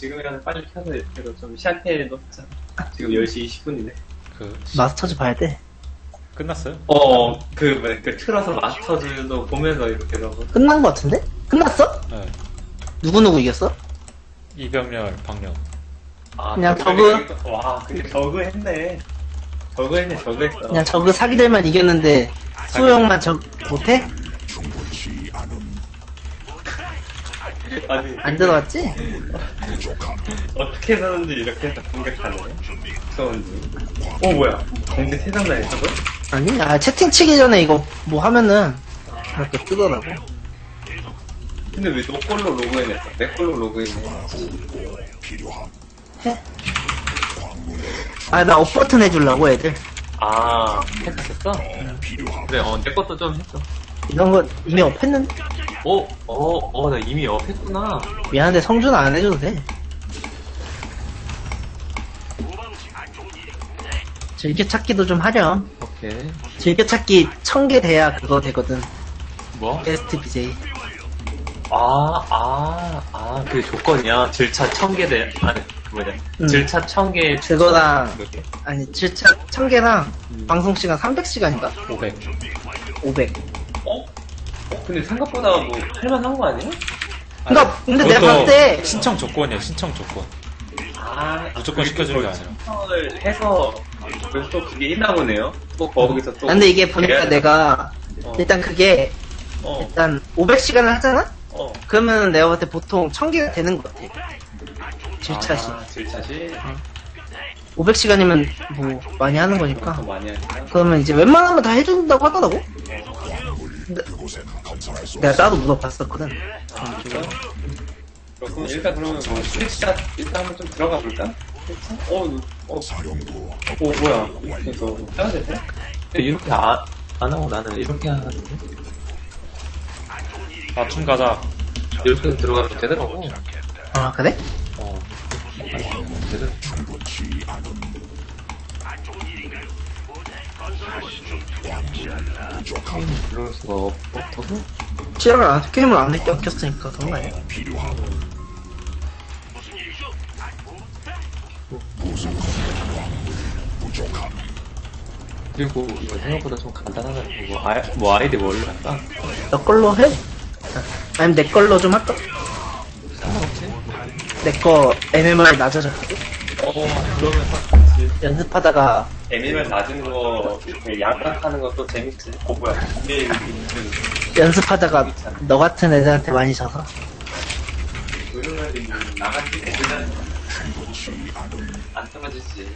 지금이라도 빨리 켜서 이거 좀 시작해 놓자. 지금 10시 20분이네. 그 마스터즈 봐야 돼. 끝났어요? 어, 그, 뭐, 그 틀어서 마스터즈도 보면서 이렇게 해서. 끝난 거 같은데? 끝났어? 네. 누구누구 이겼어? 이병렬, 박영. 아, 그냥 그- 저그. 와, 근데 저그 했네. 저그 했네, 저그 했어. 그냥 저그 사기들만 이겼는데 수호형만 저 못해? 아니, 안 들어갔지? 어떻게 해서든지 이렇게 해서 공격하네. 무서운지. 어, 뭐야. 공대 세장나네, 저거? 아니, 아 채팅 치기 전에 이거 뭐 하면은 이렇게 뜨더라고. 근데 왜 너 걸로 로그인했어? 내 걸로 로그인해. 해. 아, 나 업 버튼 해주려고 애들. 아, 했었어? 그래, 어, 내 것도 좀 했어. 이런 거 이미 업했는데? 어, 어, 어, 나 이미 업 했구나. 미안한데 성준 안 해줘도 돼. 즐겨찾기도 좀 하렴. 오케이. 즐겨찾기 천 개 돼야 그거 되거든. 뭐? 베스트 BJ. 아, 아, 아, 그 조건이야. 질차 천개 돼. 아니, 그 뭐냐. 음. 질차 천 개. 그거랑 이렇게. 아니 질차 천 개랑 방송 시간 300시간인가? 500. 500. 근데 생각보다 뭐, 할만한 거 아니야? 그러니까 근데 내가 그것도 봤을 때 신청 조건이에요, 신청 조건. 아, 무조건 시켜주는 게또 아니라. 신청을 해서, 그래서 또 그게 있나 보네요. 또 거기서 또. 아, 근데 이게 보니까 내가 어. 일단 그게 어, 일단 500시간을 하잖아? 어. 그러면 내가 봤을 때 보통 1000개가 되는 것 같아. 질차시. 아, 질차시? 500시간이면 뭐 많이 하는 더 거니까. 많이 하니까. 그러면 이제 웬만하면 다 해준다고 하더라고. 근데 내가 따로 물어봤었거든. 아, 진짜? 그럼 일단 그러면 뭐 실차 일단 한번 좀 들어가 볼까? 실차? 어, 어, 어, 뭐야? 그래서 해야 되네? 이렇게 안, 안 하고 나는 이렇게 하는데? 맞춤 가자. 이렇게 들어가면 되더라고. 아 그래? 어. 되더라고. 없어서? 시작을 안 게임을 안 했게 켰으니까 그런 거 아니야? 그리고 이거 생각보다 좀 간단하다. 뭐, 아, 뭐 아이디 뭘로 할까? 너 걸로 해? 아니면 내 걸로 좀 할까? 상관없지? 내 거 MMR 낮아져. 어, 그러면 상관없지. 연습하다가 애니멀 낮은 거, 이렇게 양각하는 것도 재밌지. 어, 뭐야. 근데 연습하다가 너 같은 애들한테 많이 져서 애들은 안 떨어지지.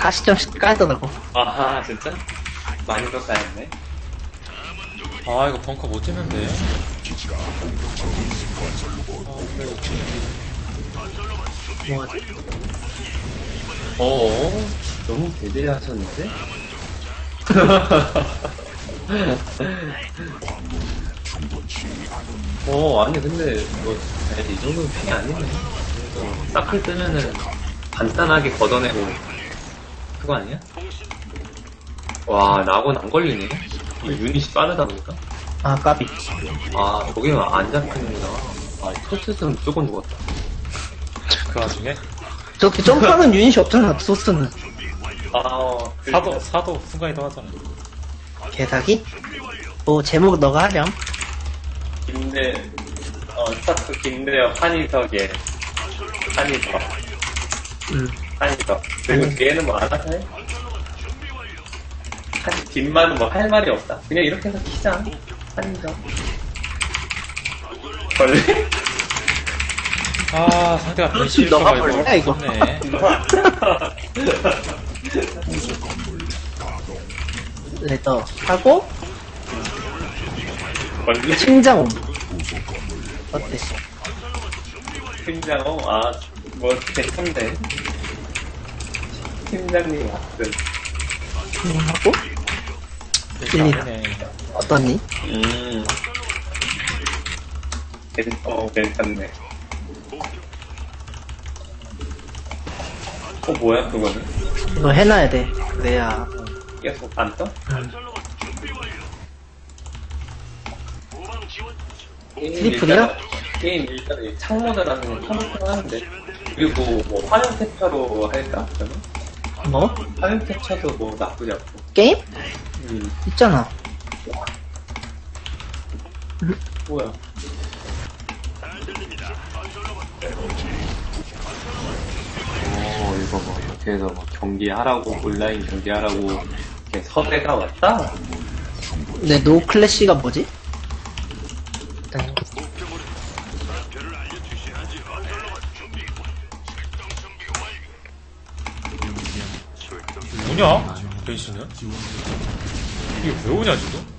40점씩 깔더라고. 아하, 진짜? 많이 더 쌓였네. 아, 이거 벙커 못 찍는데. 뭐 어, 너무 배제하셨는데? 어, 아니, 근데, 뭐, 아니, 이 정도는 팽이 아니네. 그래서, 사클 뜨면은, 간단하게 걷어내고, 그거 아니야? 와, 나하고는 안 걸리네. 이 유닛이 빠르다 보니까. 아 까비. 아, 거기는 안 잡히는구나. 아, 토스는 무조건 죽었다. 그 와중에. 저렇게 점프하는 유닛이 없잖아 소스는. 아, 어, 그- 사도, 사도 순간 이동 하잖아. 개사기? 뭐 제목 너가 하렴. 김대, 어, 스타트 김대엽 한이석에, 한이석, 음. 한이석. 그리고 뒤에는 뭐 안 하네? 한, 뒷말은 뭐 할 말이 없다. 그냥 이렇게 해서 키자. 한이석. 벌레? 아, 상대가 변실 너가 수가 벌레야, 이거. 있네. 레더 하고 벌레? 심장 옴. 어때? 팀장어? 아, 뭐, 괜찮네. 팀장님 왔음. 음, 하고 일리다. 네. 어떠니? 음. 괜, 어, 괜찮네. 어, 뭐야, 그거는? 이거 해놔야 돼. 그래야. 계속 안 떠? 음. 음, 트리플이야? 게임 일단 이 창모드라는 컴퓨터 하는데 그리고 뭐 화면 캡처로 할까? 그러면? 뭐? 화면 캡처도 뭐 나쁘지 않고 게임? 음 있잖아. 뭐야 오 이거 뭐 이렇게 해서 뭐 경기하라고 온라인 경기하라고 이렇게 섭외가 왔다? 근데 노 클래시가 뭐지? 뭐냐? 벤시는? 이게 왜 오냐 지금?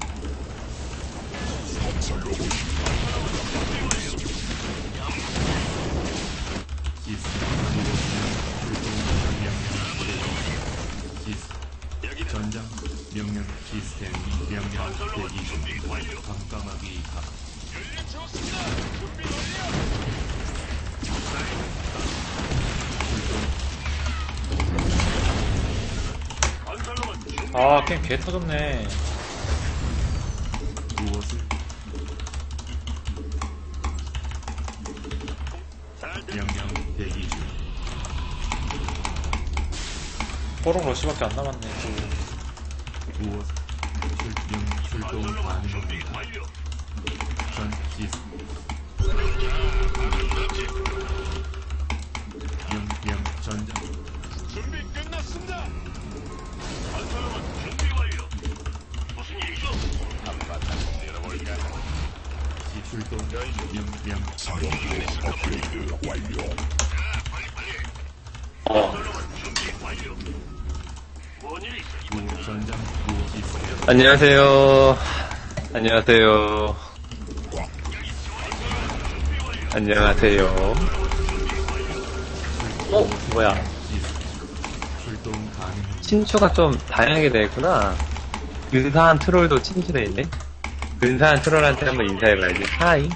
게임 개 터졌네. 무엇을 명령 대기 중 뽀록 러시밖에 안 남았네 그 무엇 출명 출동 가능합니다. 전 시스템 명령 전장 시 출동 명령 어무 전장 무엇 있어요 안녕하세요. 안녕하세요. 안녕하세요. 어 뭐야? 출동 가능합니다 친추가 좀 다양하게 되어 있구나. 근사한 트롤도 친추되어 있네 근사한 트롤한테 한번 인사해봐야지. 하이.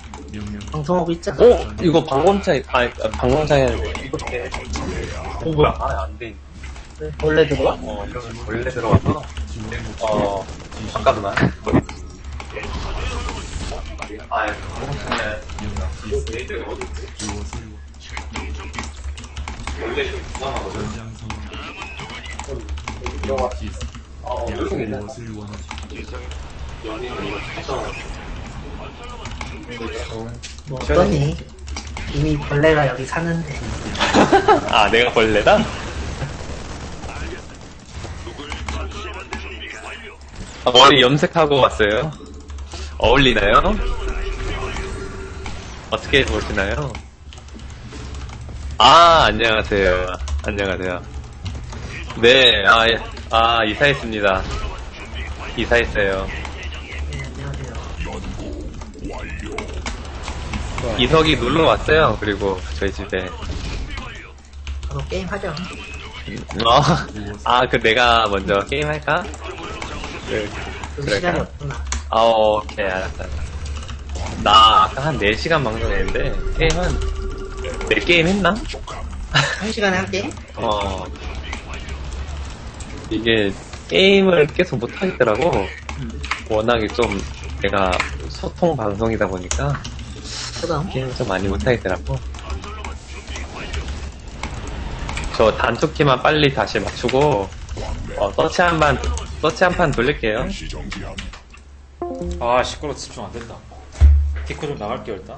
방송하고 있잖아. 어? 이거 방검차 아 방검차 해야? 돼 이렇게. 어 뭐야? 아 안 돼. 원래 들어와? 어 이러면 원래 들어가서 어 잠깐만. 아 방검차는 어디 있지? 무엇을 원래 전장 상황 들어가 시스 어 요즘 괜찮아 뭐 어떠니? 이미 벌레가 여기 사는데. 아 내가 벌레다? 아, 머리 염색하고 왔어요. 어울리나요? 어떻게 보시나요? 아, 안녕하세요. 안녕하세요. 네, 아, 예. 아, 이사했습니다. 이사했어요. 이석이 놀러 왔어요. 그리고 저희 집에. 바로 게임 하죠. 어, 아, 그 내가 먼저 게임 할까? 그, 좀 그럴까? 시간이 없구나. 아, 오케이, 알았어. 알았어. 나 아까 한 4시간 방송했는데, 게임 한, 4게임 했나? 한 시간에 한 게임? 어. 이게, 게임을 계속 못하겠더라고. 워낙에 좀, 내가 소통 방송이다 보니까, 그다음 게임을 좀 많이 못하겠더라고. 저 단축키만 빨리 다시 맞추고, 어, 서치 한 판, 서치 한 판 돌릴게요. 아 시끄러 집중 안 된다. 디코 좀 나갈게요 일단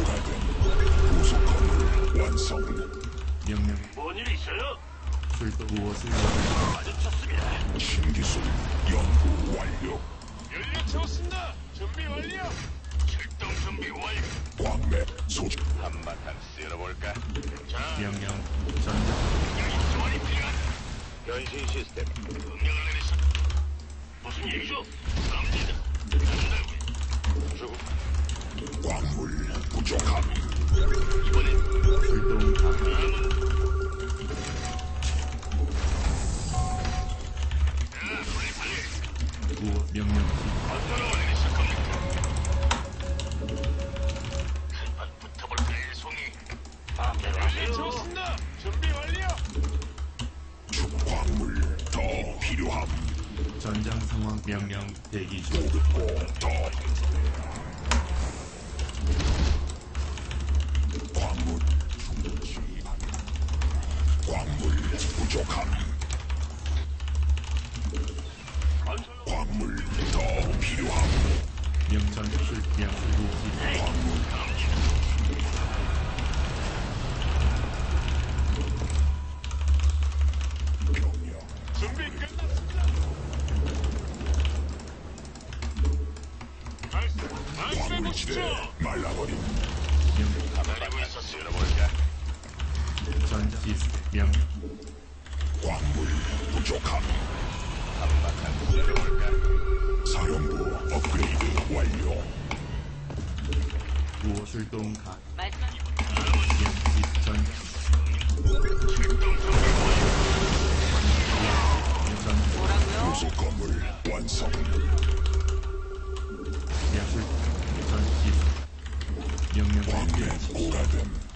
완성. 명령. 뭔일 있어요? 출동. 무엇을 마주쳤습니다. 신기술 연구 완료. 연료 채웠습니다. 준비 완료. 출동 준비 완료. 광맥 소주. 한바탕 쓸어볼까? 자. 명령. 전자. 여기 지원이 필요한. 변신 시스템. 명령을 내리시. 무슨 얘기죠? 갑니다. 간다고요. 광물 부족함. 뭐, 명령. 물 더 필요하고 명찰 실패하고 광물 감축 Więc uradem.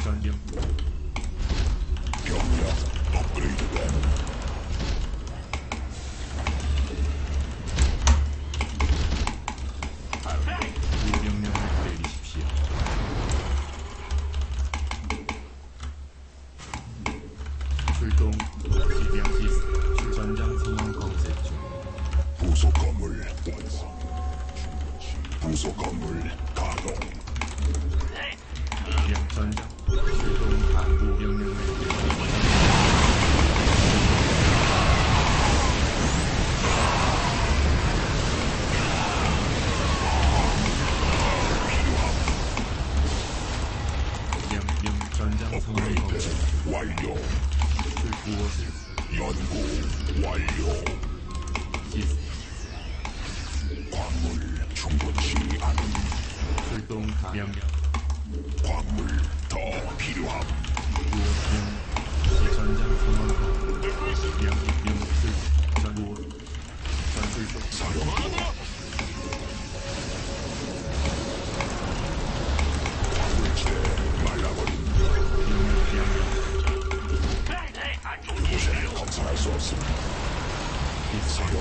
上将 연구 완료. 광물 충분치 않은 출동 명령. 광물 더 필요함. 무엇 전장 선언. 명령 전술 전술 사령부. 네,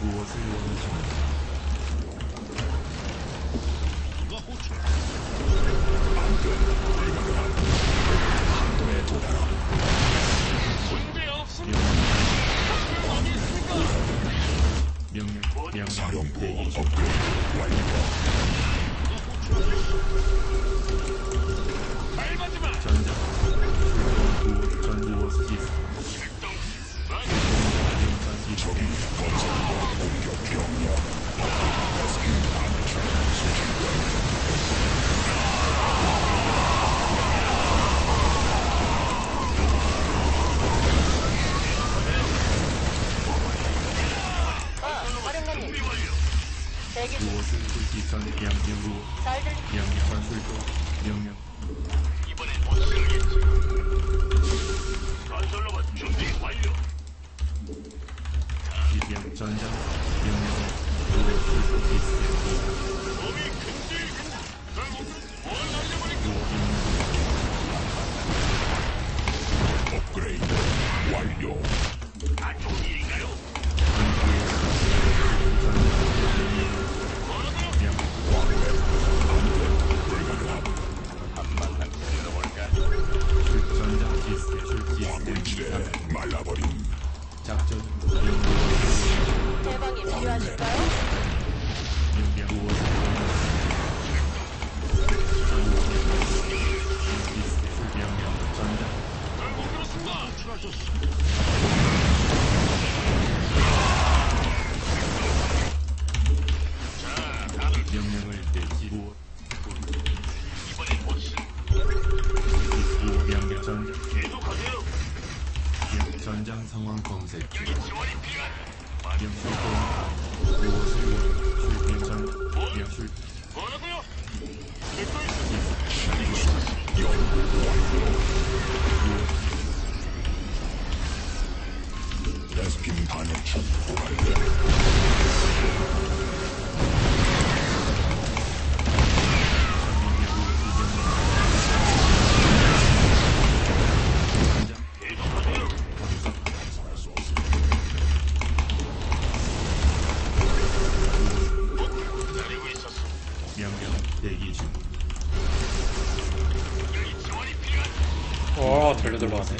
무엇을 원하십니까? 불도 명령. 이번엔 못 쓰겠지. 건설로봇 준비 완료. 이병 전장 명령을 불도 있습니다. 별로들로 하네.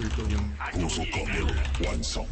Puro cabello, one song.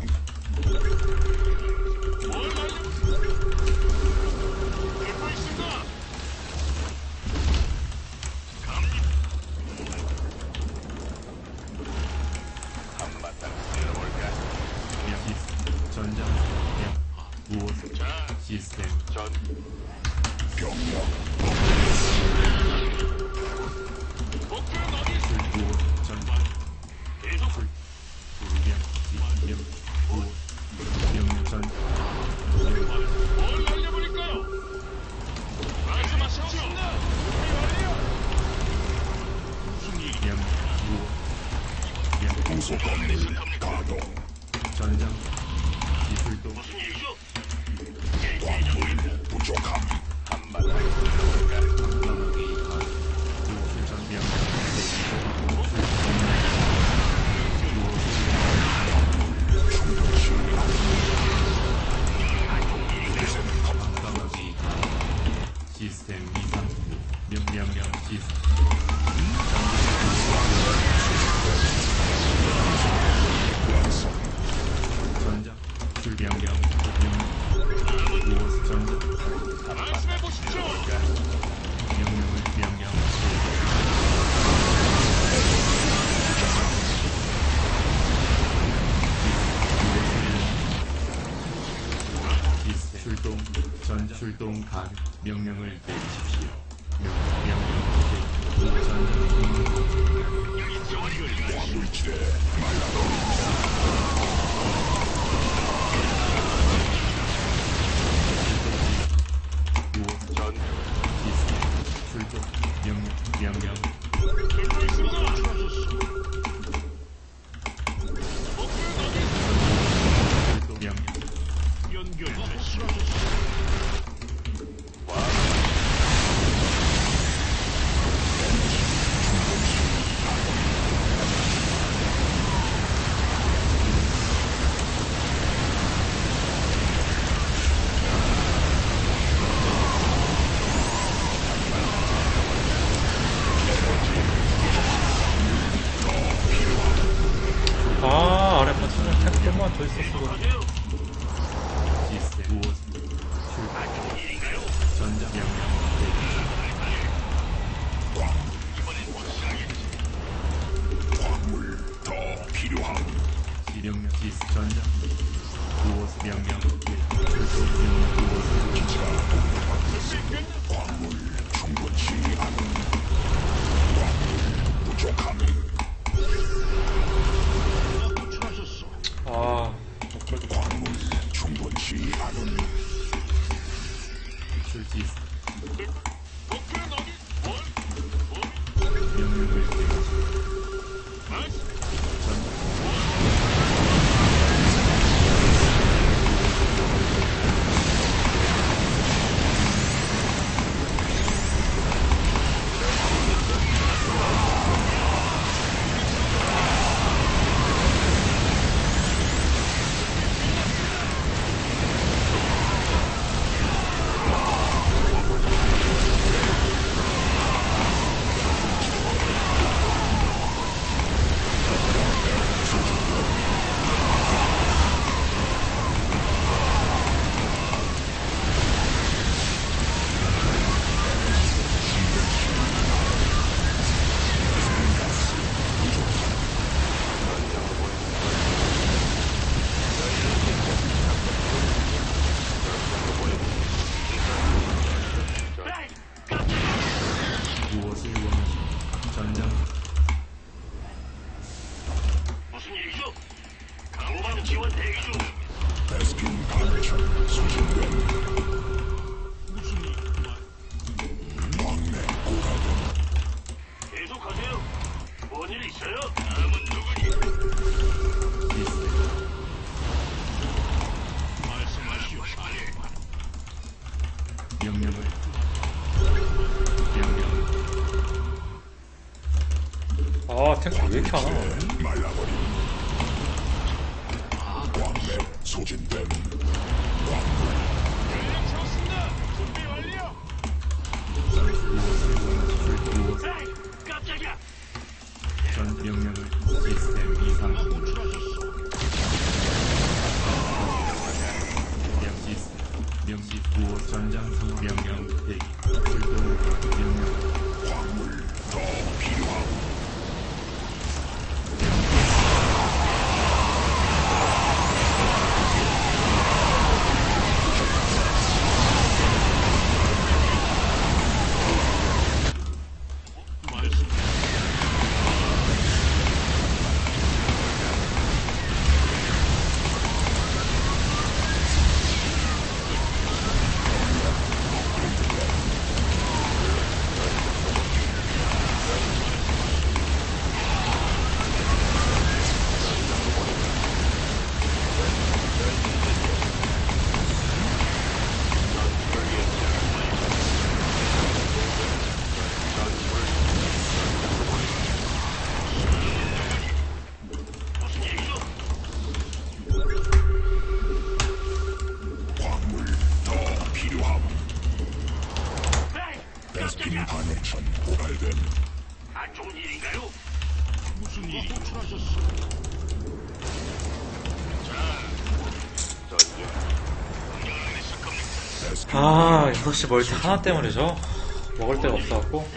명령을 내리십시오. 명령 내리십시오. 여기 지원이 와물질에 Brasil. 6시 멀티 하나 때문이죠. 먹을 데가 없어갖고.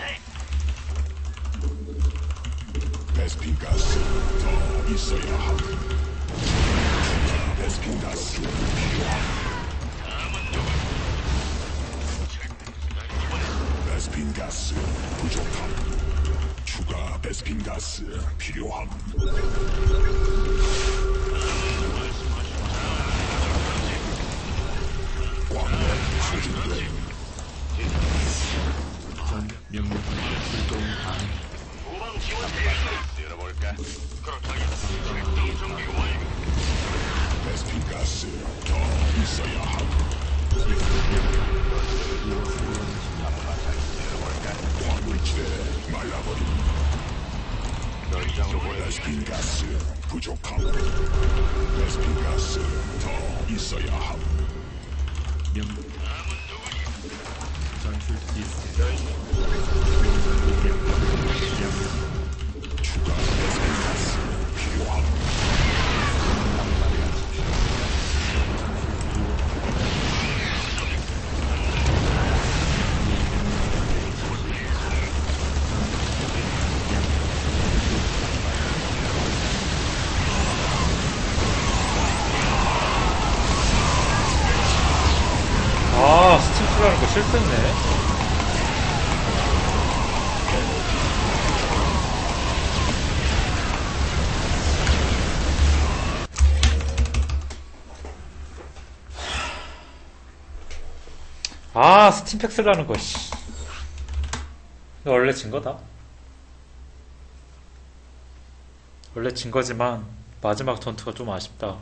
베스핀가스 부족함. 추가 베스핀가스 필요함. 광물 수준대. 베스핀 가스 더 있어야 부족함. 베스핀 가스 더 있어야 함. 명령. よし! 팀팩 쓰라는 거, 씨. 이거 원래 진 거다. 원래 진 거지만, 마지막 전투가 좀 아쉽다.